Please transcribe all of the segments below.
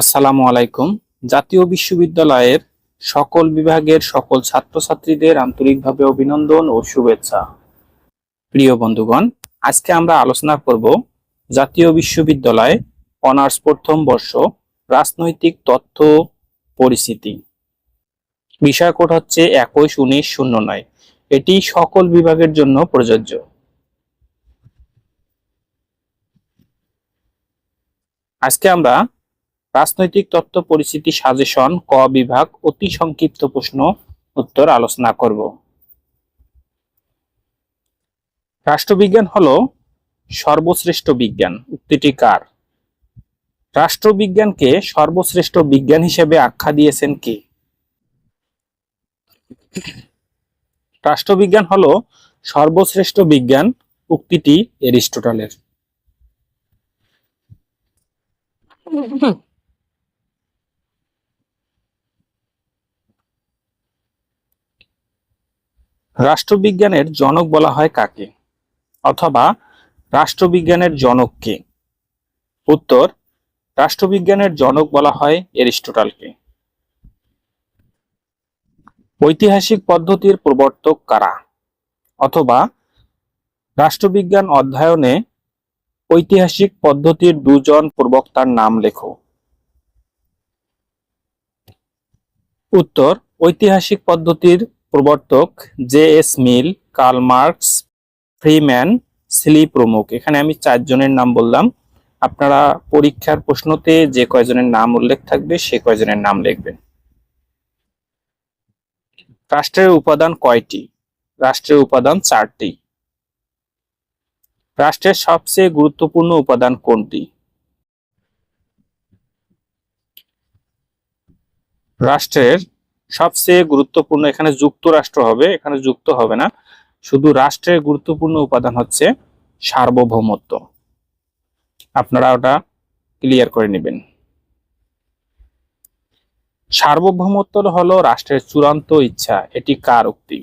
আসসালামু আলাইকুম। জাতীয় বিশ্ববিদ্যালয়ের সকল বিভাগের সকল ছাত্রছাত্রীদের আন্তরিকভাবে অভিনন্দন ও শুভেচ্ছা। প্রিয় বন্ধুগণ, আজকে আমরা আলোচনা করব জাতীয় বিশ্ববিদ্যালয় অনার্স প্রথম বর্ষ রাজনৈতিক তথ্য পরিস্থিতি। বিষয় কোড হচ্ছে একুশ উনিশ শূন্য নয়। এটি সকল বিভাগের জন্য প্রযোজ্য। আজকে আমরা রাজনৈতিক তত্ত্ব পরিস্থিতি সাজেশন ক বিভাগ অতি সংক্ষিপ্ত প্রশ্ন উত্তর আলোচনা করব। রাষ্ট্রবিজ্ঞান হলো সর্বশ্রেষ্ঠ বিজ্ঞান। উক্তিটি কার? রাষ্ট্রবিজ্ঞানকে সর্বশ্রেষ্ঠ বিজ্ঞান হিসেবে আখ্যা দিয়েছেন কে? রাষ্ট্রবিজ্ঞান হলো সর্বশ্রেষ্ঠ বিজ্ঞান, উক্তিটি এরিস্টটলের। রাষ্ট্রবিজ্ঞানের জনক বলা হয় কাকে? অথবা রাষ্ট্রবিজ্ঞানের জনক কে? উত্তর, রাষ্ট্রবিজ্ঞানের জনক বলা হয় এরিস্টটলকে। ঐতিহাসিক পদ্ধতির প্রবর্তক কারা? অথবা রাষ্ট্রবিজ্ঞান অধ্যয়নে ঐতিহাসিক পদ্ধতির দুজন প্রবক্তার নাম লেখো। উত্তর, ঐতিহাসিক পদ্ধতির প্রবর্তক J S Mill, Karl Marx, Freeman, স্লি প্রমুখ। এখানে আমি চারজনের নাম বললাম। আপনারা পরীক্ষার প্রশ্নতে যে কয়জনের নাম উল্লেখ থাকবে, সে কয়জনের নাম লিখবেন। রাষ্ট্রের উপাদান কয়টি? রাষ্ট্রের উপাদান চারটি। রাষ্ট্রের সবচেয়ে গুরুত্বপূর্ণ উপাদান কোনটি? রাষ্ট্রের সবচেয়ে গুরুত্বপূর্ণ এখানে যুক্তরাষ্ট্র হবে, এখানে যুক্ত হবে না। শুধু রাষ্ট্রের গুরুত্বপূর্ণ উপাদান হচ্ছে সার্বভৌমত্ব। আপনারা ওটা ক্লিয়ার করে নেবেন। সার্বভৌমত্ব হলো রাষ্ট্রের চূড়ান্ত ইচ্ছা, এটি কার উক্তি?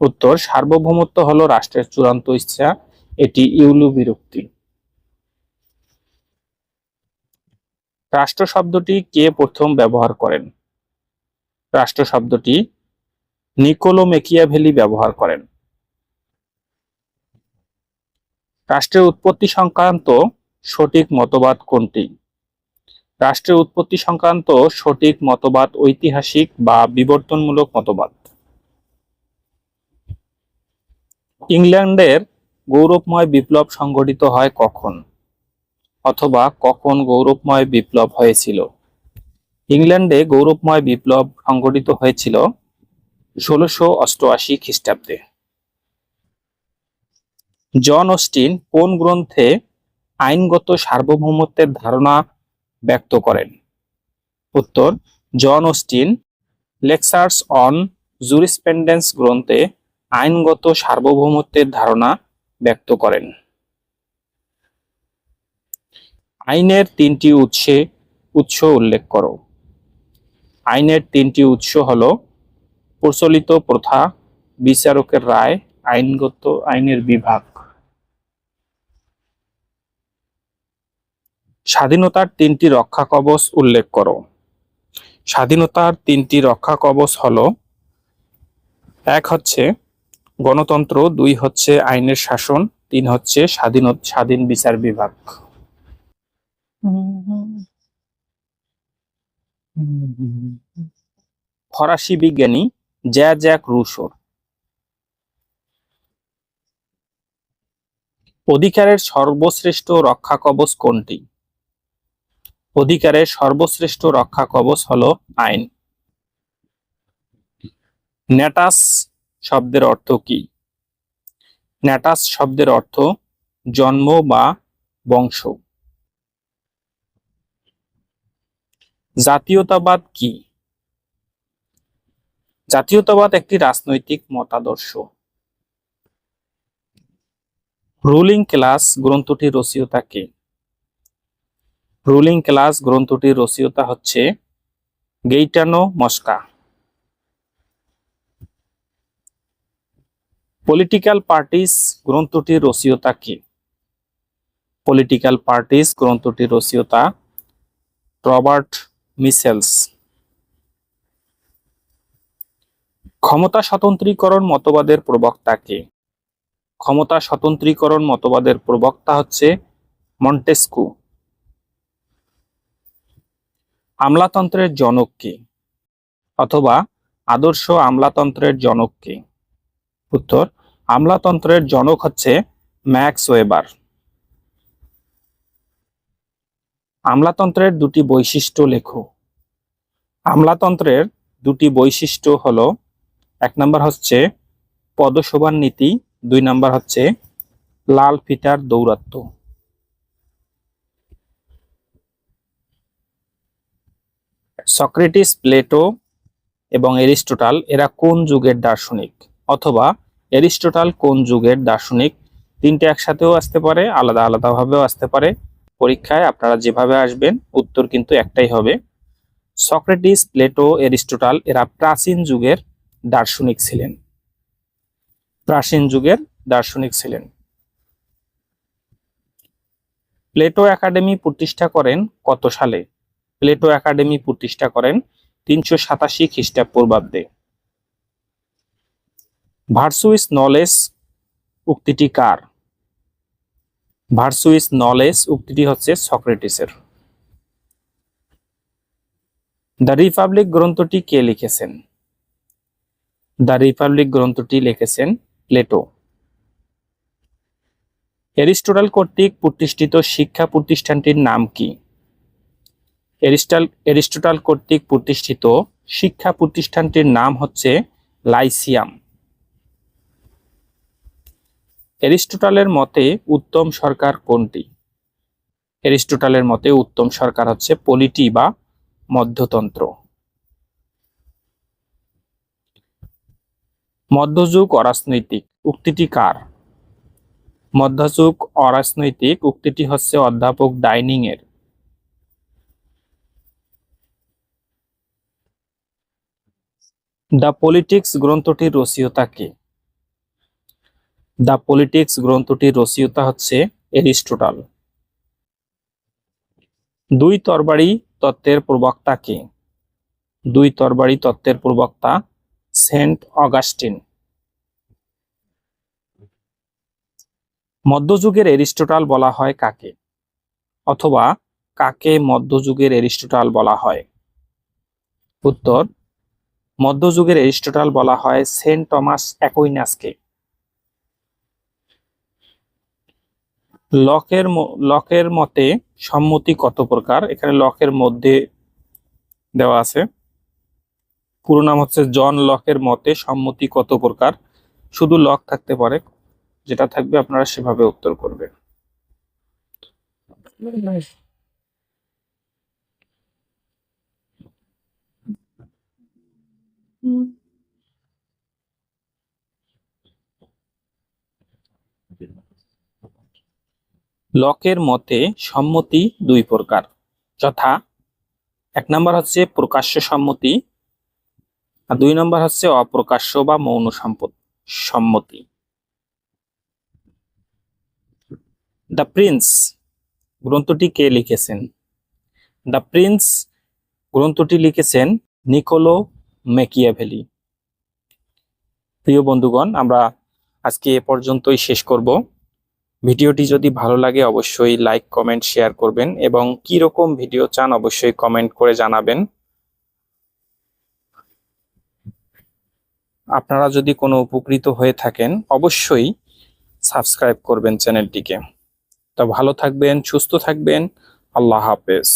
উত্তর, সার্বভৌমত্ব হলো রাষ্ট্রের চূড়ান্ত ইচ্ছা, এটি ইউলুবির উক্তি। রাষ্ট্র শব্দটি কে প্রথম ব্যবহার করেন? রাষ্ট্র শব্দটি নিকোলো মেকিয়াভেলি ব্যবহার করেন। রাষ্ট্রের উৎপত্তি সংক্রান্ত সঠিক মতবাদ কোনটি? রাষ্ট্রের উৎপত্তি সংক্রান্ত সঠিক মতবাদ ঐতিহাসিক বা বিবর্তনমূলক মতবাদ। ইংল্যান্ডের গৌরবময় বিপ্লব সংঘটিত হয় কখন? অথবা কখন গৌরবময় বিপ্লব হয়েছিল? ইংল্যান্ডে গৌরবময় বিপ্লব সংঘটিত হয়েছিল ষোলোশো অষ্টআশি খ্রিস্টাব্দে। জন অস্টিন কোন গ্রন্থে আইনগত সার্বভৌমত্বের ধারণা ব্যক্ত করেন? উত্তর, John Austin lectures on jurisprudence গ্রন্থে আইনগত সার্বভৌমত্বের ধারণা ব্যক্ত করেন। আইনের তিনটি উৎসে, উৎস উল্লেখ করো। আইনের তিনটি উৎস হলো প্রচলিত প্রথা, বিচারকের রায়, আইনগত আইনের বিভাগ। স্বাধীনতার তিনটি রক্ষা কবচ উল্লেখ করো। স্বাধীনতার তিনটি রক্ষা কবচ হলো, এক হচ্ছে গণতন্ত্র, দুই হচ্ছে আইনের শাসন, তিন হচ্ছে স্বাধীন স্বাধীন বিচার বিভাগ। ফরাসি বিজ্ঞানী জ্যা জ্যাক রুশোর অধিকারের সর্বশ্রেষ্ঠ রক্ষা কবচ কোনটি? অধিকারের সর্বশ্রেষ্ঠ রক্ষা কবচ হলো আইন। ন্যাটাস শব্দের অর্থ কি? ন্যাটাস শব্দের অর্থ জন্ম বা বংশ। জাতীয়তাবাদ কি? জাতীয়তাবাদ একটি রাজনৈতিক মতাদর্শ। রুলিং ক্লাস গ্রন্থটির রচয়িতা কে? রুলিং ক্লাস গ্রন্থটির রচয়িতা হচ্ছে গেইটানো মস্কা। পলিটিক্যাল পার্টিস গ্রন্থটির রচয়িতা কে? পলিটিক্যাল পার্টিস গ্রন্থটির রচয়িতা রবার্ট মিসেলস ক্ষমতা স্বতন্ত্রীকরণ মতবাদের প্রবক্তা কে? ক্ষমতা স্বতন্ত্রীকরণ মতবাদের প্রবক্তা হচ্ছে মন্টেস্কু। আমলাতন্ত্রের জনক কে? অথবা আদর্শ আমলাতন্ত্রের জনক কে? উত্তর, আমলাতন্ত্রের জনক হচ্ছে ম্যাক্স ওয়েবার। আমলাতন্ত্রের দুটি বৈশিষ্ট্য লেখো। আমলাতন্ত্রের দুটি বৈশিষ্ট্য হলো, এক নম্বর হচ্ছে পদশোভার নীতি, দুই নম্বর হচ্ছে লাল ফিতার দৌরাত্ম্য। সক্রেটিস, প্লেটো এবং এরিস্টোটাল এরা কোন যুগের দার্শনিক? অথবা এরিস্টোটাল কোন যুগের দার্শনিক? তিনটে একসাথেও আসতে পারে, আলাদা আলাদাভাবেও আসতে পারে। পরীক্ষায় আপনারা যেভাবে আসবেন, উত্তর কিন্তু একটাই হবে। সক্রেটিস, প্লেটো, এরিস্টোটাল, এরা প্রাচীন যুগের দার্শনিক ছিলেন। প্রাচীন যুগের দার্শনিক ছিলেন। প্লেটো একাডেমি প্রতিষ্ঠা করেন কত সালে? প্লেটো একাডেমি প্রতিষ্ঠা করেন তিনশো সাতাশি খ্রিস্টাপূর্বাব্দে ভার্সুইস নলেজ উক্তিটি কার? ভার্সুইস নলেজ উক্তিটি হচ্ছে সক্রেটিসের। দ্য রিপাবলিক গ্রন্থটি কে লিখেছেন? দ্য রিপাবলিক গ্রন্থটি লিখেছেন প্লেটো। এরিস্টোটাল কর্তৃক প্রতিষ্ঠিত শিক্ষা প্রতিষ্ঠানটির নাম কি? এরিস্টাল এরিস্টোটাল কর্তৃক প্রতিষ্ঠিত শিক্ষা প্রতিষ্ঠানটির নাম হচ্ছে লাইসিয়াম। এরিস্টোটালের মতে উত্তম সরকার কোনটি? এরিস্টোটালের মতে উত্তম সরকার হচ্ছে পলিটি বা মধ্যতন্ত্র। মধ্যযুগ অরাজনৈতিক, উক্তিটি কার? মধ্যযুগ অরাজনৈতিক, উক্তিটি হচ্ছে অধ্যাপক ডাইনিং এর দ্য পলিটিক্স গ্রন্থটির রচয়িতা কে? দ্য পলিটিক্স গ্রন্থটির রচয়িতা হচ্ছে এরিস্টোটাল। দুই তরবারি তত্ত্বের প্রবক্তা কে? দুই তরবারি তত্ত্বের প্রবক্তা সেন্ট অগাস্টিন। মধ্যযুগের এরিস্টোটাল বলা হয় কাকে? অথবা কাকে মধ্যযুগের এরিস্টোটাল বলা হয়? উত্তর, মধ্যযুগের এরিস্টোটাল বলা হয় সেন্ট টমাস অ্যাকুইনাসকে। লকের লকের মতে সম্মতি কত প্রকার? এখানে লকের মধ্যে দেওয়া আছে। পুরো নাম হচ্ছে জন লকের মতে সম্মতি কত প্রকার? শুধু লক থাকতে পারে, যেটা থাকবে আপনারা সেভাবে উত্তর করবেন লকের মতে সম্মতি দুই প্রকার। যথা, এক নম্বর হচ্ছে প্রকাশ্য সম্মতি আর দুই নম্বর হচ্ছে অপ্রকাশ্য বা মৌন সম্পদ, সম্মতি। দ্য প্রিন্স গ্রন্থটি কে লিখেছেন? দ্য প্রিন্স গ্রন্থটি লিখেছেন নিকোলো মেকিয়াভেলি প্রিয় বন্ধুগণ, আমরা আজকে এ পর্যন্তই শেষ করব। ভিডিওটি যদি ভালো লাগে, অবশ্যই লাইক কমেন্ট শেয়ার করবেন এবং কি রকম ভিডিও চান অবশ্যই কমেন্ট করে জানাবেন। আপনারা যদি কোনো উপকৃত হয়ে থাকেন, অবশ্যই সাবস্ক্রাইব করবেন চ্যানেলটিকে। তো ভালো থাকবেন, সুস্থ থাকবেন, আল্লাহ হাফেজ।